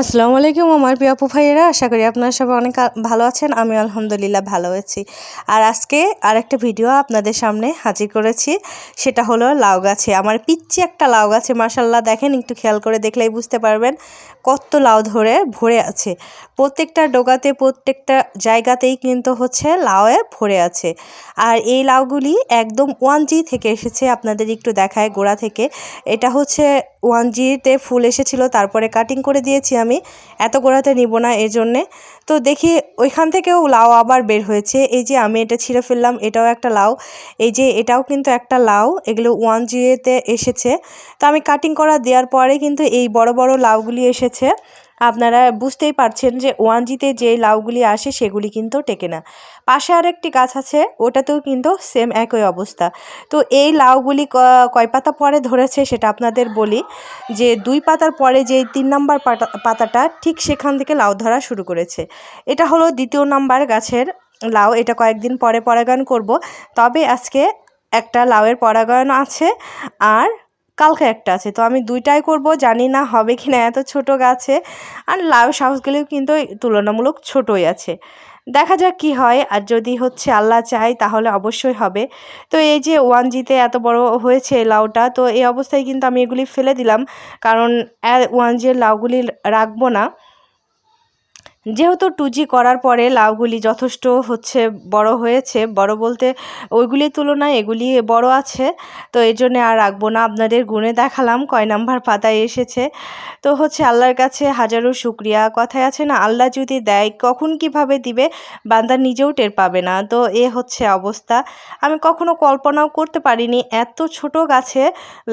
আসসালামু আলাইকুম আমার প্রিয় আপু ভাইয়েরা, আশা করি আপনারা সবাই অনেক ভালো আছেন আমি আলহামদুলিল্লাহ ভালো আছি। আর আজকে আরেকটা ভিডিও আপনাদের সামনে হাজির করেছি, সেটা হলো লাউ গাছে। আমার পিচ্ছি একটা লাউ গাছে মার্শাল্লাহ দেখেন, একটু খেয়াল করে দেখলেই বুঝতে পারবেন কত লাউ ধরে ভরে আছে। প্রত্যেকটা ডোগাতে, প্রত্যেকটা জায়গাতেই কিন্তু হচ্ছে লাউয়ে ভরে আছে। আর এই লাউগুলি একদম ওয়ান জি থেকে এসেছে, আপনাদের একটু দেখায় গোড়া থেকে। এটা হচ্ছে ওয়ান জিতে ফুল এসেছিল, তারপরে কাটিং করে দিয়েছি আমি। এত গোড়াতে নিব না এর জন্যে। তো দেখি ওইখান থেকেও লাউ আবার বের হয়েছে। এই যে আমি এটা ছিঁড়ে ফেললাম, এটাও একটা লাউ। এই যে এটাও কিন্তু একটা লাউ, এগুলো ওয়ান জিওতে এসেছে। তো আমি কাটিং করা দেওয়ার পরে কিন্তু এই বড় বড় লাউগুলি এসেছে। আপনারা বুঝতেই পারছেন যে ওয়ান জিতে যে লাউগুলি আসে সেগুলি কিন্তু টেকে না। পাশে আরেকটি গাছ আছে, ওটাতেও কিন্তু সেম একই অবস্থা। তো এই লাউগুলি কয় পাতা পরে ধরেছে সেটা আপনাদের বলি যে দুই পাতার পরে যে তিন নাম্বার পাতা পাতাটা ঠিক সেখান থেকে লাউ ধরা শুরু করেছে। এটা হলো দ্বিতীয় নাম্বার গাছের লাউ, এটা কয়েকদিন পরে পরাগায়ন করব। তবে আজকে একটা লাউয়ের পরাগায়ন আছে আর কালকে একটা আছে, তো আমি দুইটাই করব, জানি না হবে কি না এত ছোট গাছে। আর লাউ সাহসগুলিও কিন্তু তুলনামূলক ছোটই আছে। দেখা যাক কি হয়, আর যদি হচ্ছে আল্লাহ চাই তাহলে অবশ্যই হবে। তো এই যে ওয়ান জিতে এত বড় হয়েছে লাউটা, তো এই অবস্থায় কিন্তু আমি এগুলি ফেলে দিলাম। কারণ ওয়ান জির লাউগুলি রাখব না। যেহেতু টু জি করার পরে লাউগুলি যথেষ্ট হচ্ছে বড় হয়েছে, বড় বলতে ওইগুলির তুলনায় এগুলি বড় আছে, তো এই জন্যে আর রাখব না। আপনাদের গুণে দেখালাম, কয় নাম্বার পাতায় এসেছে। তো হচ্ছে আল্লাহর কাছে হাজারো শুক্রিয়া। কথায় আছে না, আল্লাহ যদি দেয়, কখন কীভাবে দিবে, বান্দা নিজেও টের পাবে না। তো এ হচ্ছে অবস্থা। আমি কখনো কল্পনাও করতে পারিনি, এত ছোট গাছে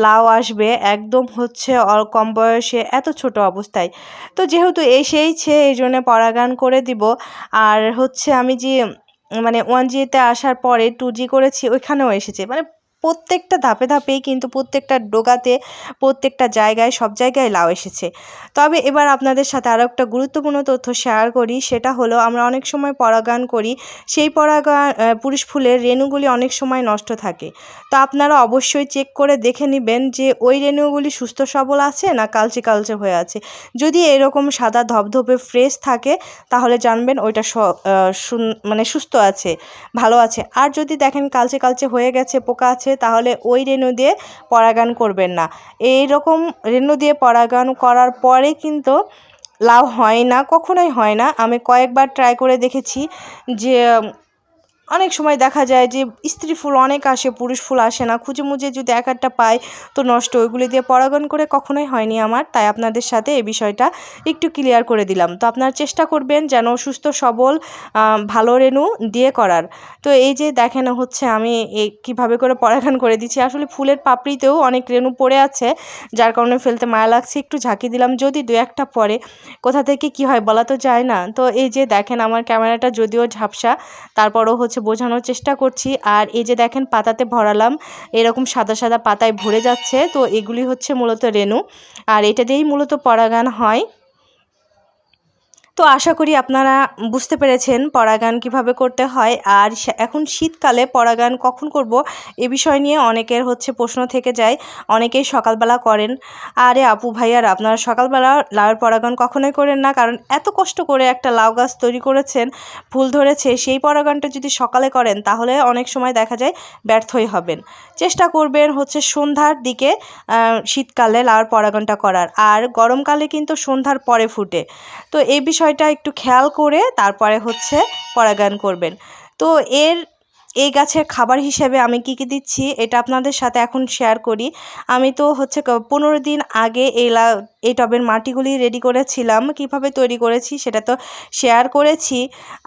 লাউ আসবে, একদম হচ্ছে কম বয়সে এত ছোট অবস্থায়। তো যেহেতু এসেইছে এই জন্য পরাগান করে দিব। আর হচ্ছে আমি যে মানে ওয়ান জিতে আসার পরে টু জি করেছি, ওইখানেও এসেছে। মানে প্রত্যেকটা ধাপে ধাপেই কিন্তু প্রত্যেকটা ডোগাতে, প্রত্যেকটা জায়গায়, সব জায়গায় লাউ এসেছে। তবে এবার আপনাদের সাথে আরও একটা গুরুত্বপূর্ণ তথ্য শেয়ার করি, সেটা হলো আমরা অনেক সময় পরাগান করি, সেই পরাগান পুরুষ ফুলের রেণুগুলি অনেক সময় নষ্ট থাকে। তো আপনারা অবশ্যই চেক করে দেখে নেবেন যে ওই রেণুগুলি সুস্থ সবল আছে না কালচে কালচে হয়ে আছে। যদি এরকম সাদা ধবধবে ফ্রেশ থাকে, তাহলে জানবেন ওইটা মানে সুস্থ আছে, ভালো আছে। আর যদি দেখেন কালচে কালচে হয়ে গেছে, পোকা আছে তাহলে ওই রেণু দিয়ে পরাগান করবেন না। এই রকম রেণু দিয়ে পরাগান করার পরে কিন্তু লাভ হয় না, কখনোই হয় না। আমি কয়েকবার ট্রাই করে দেখেছি যে অনেক সময় দেখা যায় যে স্ত্রী ফুল অনেক আসে, পুরুষ ফুল আসে না। খুঁজে মুজে যদি এক একটা পাই তো নষ্ট। ওইগুলি দিয়ে পরাগন করে কখনোই হয়নি আমার। তাই আপনাদের সাথে এই বিষয়টা একটু ক্লিয়ার করে দিলাম। তো আপনারা চেষ্টা করবেন যেন সুস্থ, সবল ভালো রেণু দিয়ে করার। তো এই যে দেখেন হচ্ছে আমি এই কীভাবে করে পরাগান করে দিচ্ছি। আসলে ফুলের পাপড়িতেও অনেক রেণু পড়ে আছে। যার কারণে ফেলতে মায়া লাগছে। একটু ঝাঁকি দিলাম। যদি দু একটা পরে, কোথা থেকে কি হয় বলা তো যায় না। তো এই যে দেখেন আমার ক্যামেরাটা যদিও ঝাপসা, তারপরও হচ্ছে বোঝানোর চেষ্টা করছি। আর এই যে দেখেন পাতাতে ভরালাম, এরকম সাদা সাদা পাতায় ভরে যাচ্ছে। তো এগুলি হচ্ছে মূলত রেণু। আর এটা দিয়েই মূলত পরাগান হয়। তো আশা করি আপনারা বুঝতে পেরেছেন পরাগান কীভাবে করতে হয়। আর এখন শীতকালে পরাগান কখন করব এ বিষয় নিয়ে অনেকের হচ্ছে প্রশ্ন থেকে যায়, অনেকেই সকালবেলা করেন। আরে আপু ভাইয়ার, আপনারা সকালবেলা লাউয়ের পরাগান কখনোই করেন না, কারণ এত কষ্ট করে একটা লাউ গাছ তৈরি করেছেন, ফুল ধরেছে, সেই পরাগানটা যদি সকালে করেন, তাহলে অনেক সময় দেখা যায় ব্যর্থই হবেন। চেষ্টা করবেন হচ্ছে সন্ধ্যার দিকে শীতকালে লাউয়ের পরাগানটা করার। আর গরমকালে কিন্তু সন্ধ্যার পরে ফুটে। তো এই বিষয়টা একটু খেয়াল করে তারপরে হচ্ছে পরাগায়ন করবেন। তো এর, এই গাছের খাবার হিসেবে আমি কি কি দিচ্ছি এটা আপনাদের সাথে এখন শেয়ার করি। আমি তো হচ্ছে পনেরো দিন আগে এই এই টবের মাটিগুলি রেডি করেছিলাম। কীভাবে তৈরি করেছি সেটা তো শেয়ার করেছি।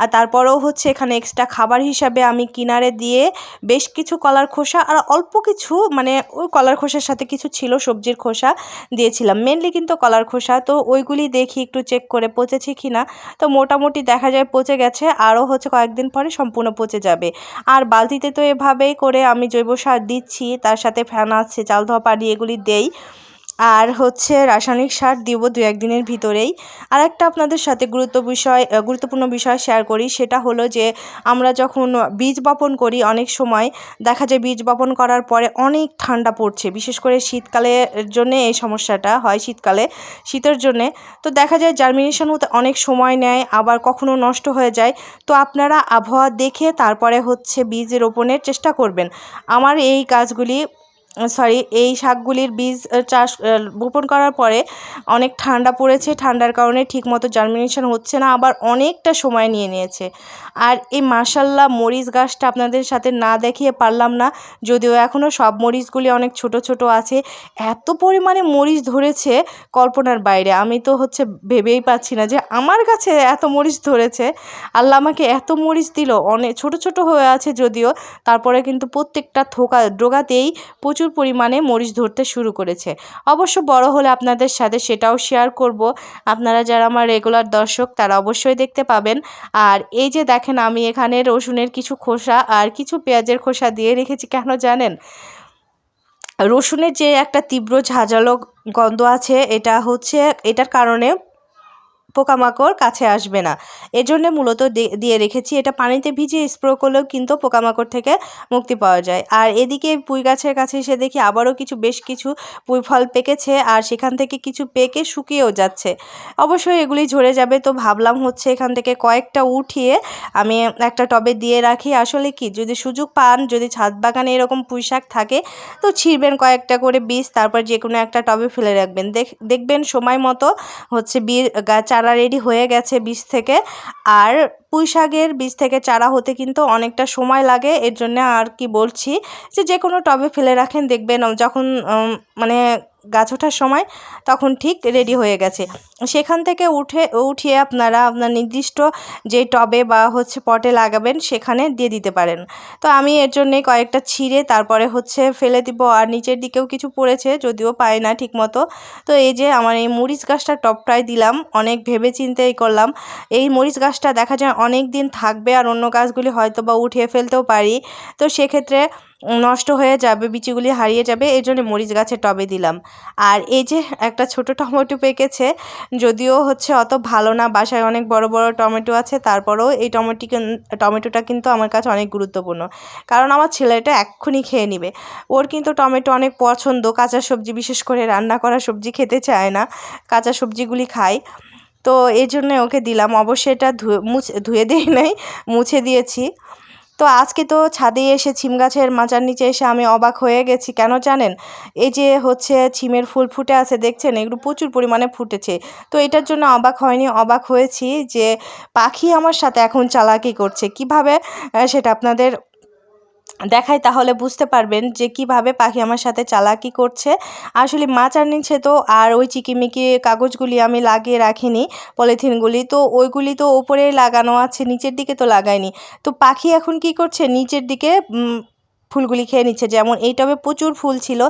আর তারপরেও হচ্ছে এখানে এক্সট্রা খাবার হিসাবে আমি কিনারে দিয়ে বেশ কিছু কলার খোসা আর অল্প কিছু মানে ওই কলার খোসার সাথে কিছু ছিল, সবজির খোসা দিয়েছিলাম। মেনলি কিন্তু কলার খোসা। তো ওইগুলি দেখি, একটু চেক করে পচেছে কি না তো মোটামুটি দেখা যায় পচে গেছে। আরও হচ্ছে কয়েকদিন পরে সম্পূর্ণ পচে যাবে। আর বালতিতে তো এভাবেই করে আমি জৈব সার দিচ্ছি। তার সাথে ফ্যান আছে চাল ধোয়া পানি এগুলি দেই। আর হচ্ছে রাসায়নিক সার দিব দু একদিনের ভিতরেই। আর একটা আপনাদের সাথে গুরুত্ব বিষয় গুরুত্বপূর্ণ বিষয় শেয়ার করি, সেটা হলো যে আমরা যখন বীজ বপন করি অনেক সময়, দেখা যায় বীজ বপন করার পরে অনেক ঠান্ডা পড়ছে, বিশেষ করে শীতকালের জন্যে এই সমস্যাটা হয় শীতকালে, শীতের জন্যে। তো দেখা যায় জার্মিনেশন হতে অনেক সময় নেয়, আবার কখনো নষ্ট হয়ে যায়। তো আপনারা আবহাওয়া দেখে তারপরে হচ্ছে বীজ রোপণের চেষ্টা করবেন। আমার এই গাছগুলি সরি এই শাকগুলির বীজ চাষ বপন করার পরে অনেক ঠান্ডা পড়েছে। ঠান্ডার কারণে ঠিকমতো জার্মিনেশন হচ্ছে না, আবার অনেকটা সময় নিয়ে নিয়েছে। আর এই মাসাল্লাহ মরিচ গাছটা আপনাদের সাথে না দেখিয়ে পারলাম না, যদিও এখনও সব মরিচগুলি অনেক ছোট ছোট আছে। এত পরিমাণে মরিচ ধরেছে কল্পনার বাইরে। আমি তো হচ্ছে ভেবেই পাচ্ছি না যে আমার কাছে এত মরিচ ধরেছে। আল্লাহ আমাকে এত মরিচ দিল, অনেক ছোট ছোট হয়ে আছে যদিও, তারপরে কিন্তু প্রত্যেকটা থোকা, ডোগাতেই প্রচুর পরিমাণে মরিচ ধরতে শুরু করেছে। অবশ্য বড় হলে আপনাদের সাথে সেটাও শেয়ার করব। আপনারা যারা আমার রেগুলার দর্শক, তারা অবশ্যই দেখতে পাবেন। আর এই যে দেখেন, আমি এখানে রসুনের কিছু খোসা আর কিছু পেঁয়াজের খোসা দিয়ে রেখেছি, কেন জানেন? রসুনের যে একটা তীব্র ঝাঁঝালো গন্ধ আছে, এটা হচ্ছে, এটার কারণে পোকামাকড় কাছে আসবে না। এজন্য মূলত দিয়ে রেখেছি। এটা পানিতে ভিজিয়ে স্প্রে করলেও কিন্তু পোকামাকড় থেকে মুক্তি পাওয়া যায়। আর এদিকে পুঁই গাছের কাছে এসে দেখি আবারও কিছু, বেশ কিছু পুঁই ফল পেকেছে আর সেখান থেকে কিছু পেকে শুকিয়েও যাচ্ছে। অবশ্যই এগুলি ঝরে যাবে। তো ভাবলাম হচ্ছে এখান থেকে কয়েকটা উঠিয়ে আমি একটা টবে দিয়ে রাখি। আসলে কি, যদি সুযোগ পান, যদি ছাদ বাগানে এরকম পুঁই শাক থাকে, তো ছিঁড়বেন কয়েকটা করে বীজ, তারপর যে কোনো একটা টবে ফেলে রাখবেন। দেখ, দেখবেন সময় মতো হচ্ছে বীজ, গা- চারা রেডি হয়ে গেছে বীজ থেকে। আর পুঁই শাকের বীজ থেকে চারা হতে কিন্তু অনেকটা সময় লাগে, এর জন্য আর কি বলছি যে যে কোনো টবে ফেলে রাখেন, দেখবেন যখন মানে গাছ ওঠার সময় তখন ঠিক রেডি হয়ে গেছে। সেখান থেকে উঠে, উঠিয়ে আপনারা আপনার নির্দিষ্ট যে টবে বা হচ্ছে পটে লাগাবেন সেখানে দিয়ে দিতে পারেন। তো আমি এর জন্যে কয়েকটা ছিঁড়ে তারপরে হচ্ছে ফেলে দিব আর নিচের দিকেও কিছু পড়েছে যদিও পায় না ঠিক মতো তো এই যে আমার এই মরিচ গাছটা টপটায় দিলাম, অনেক ভেবে চিন্তেই করলাম। এই মরিচ গাছটা দেখা যায় অনেক দিন থাকবে আর অন্য গাছগুলি হয়তো বা উঠিয়ে ফেলতেও পারি। তো সেক্ষেত্রে নষ্ট হয়ে যাবে, বিচিগুলি হারিয়ে যাবে এই জন্য মরিচ গাছে টবে দিলাম। আর এই যে একটা ছোট টমেটো পেকেছে, যদিও হচ্ছে অত ভালো না, বাসায় অনেক বড় বড় টমেটো আছে, তারপরেও এই টমেটো টমেটোটা কিন্তু আমার কাছে অনেক গুরুত্বপূর্ণ। কারণ আমার ছেলেটা এক্ষুনি খেয়ে নেবে। ওর কিন্তু টমেটো অনেক পছন্দ, কাঁচা সবজি, বিশেষ করে রান্না করা সবজি খেতে চায় না, কাঁচা সবজিগুলি খায়। তো এই জন্য ওকে দিলাম। অবশ্যই এটা ধুয়ে, মুছে, ধুয়ে দিই নাই, মুছে দিয়েছি। তো আজকে তো ছাদে এসে ছিম গাছের মাচার নিচে এসে আমি অবাক হয়ে গেছি। কেন জানেন? এই যে হচ্ছে ছিমের ফুল ফুটে আছে, দেখছেন? এগুলো প্রচুর পরিমাণে ফুটেছে। তো এটার জন্য অবাক হয়নি, অবাক হয়েছি যে পাখি আমার সাথে এখন চালাকি করছে। কীভাবে সেটা আপনাদের দেখাই তাহলে বুঝতে পারবেন যে কীভাবে পাখি আমার সাথে চালাকি করছে। আসলে মাচার নিচ্ছে তো, আর ওই চিকিমিকি কাগজগুলি আমি লাগিয়ে রাখিনি, পলিথিনগুলি। তো ওইগুলি তো ওপরে লাগানো আছে, নিচের দিকে তো লাগাইনি। তো পাখি এখন কি করছে? নিচের দিকে ফুলগুলি খেয়ে নিচ্ছে যেমন এই টবে প্রচুর ফুল ছিল।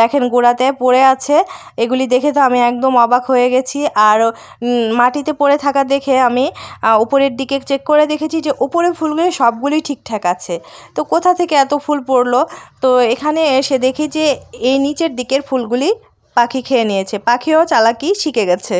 দেখেন গোড়াতে পড়ে আছে। এগুলি দেখে তো আমি একদম অবাক হয়ে গেছি। আর মাটিতে পড়ে থাকা দেখে আমি উপরের দিকে চেক করে দেখেছি যে উপরের ফুলগুলি সবগুলি ঠিকঠাক আছে। তো কোথা থেকে এত ফুল পড়ল? তো এখানে এসে দেখি যে এই নিচের দিকের ফুলগুলি পাখি খেয়ে নিয়েছে। পাখিও চালাকি শিখে গেছে।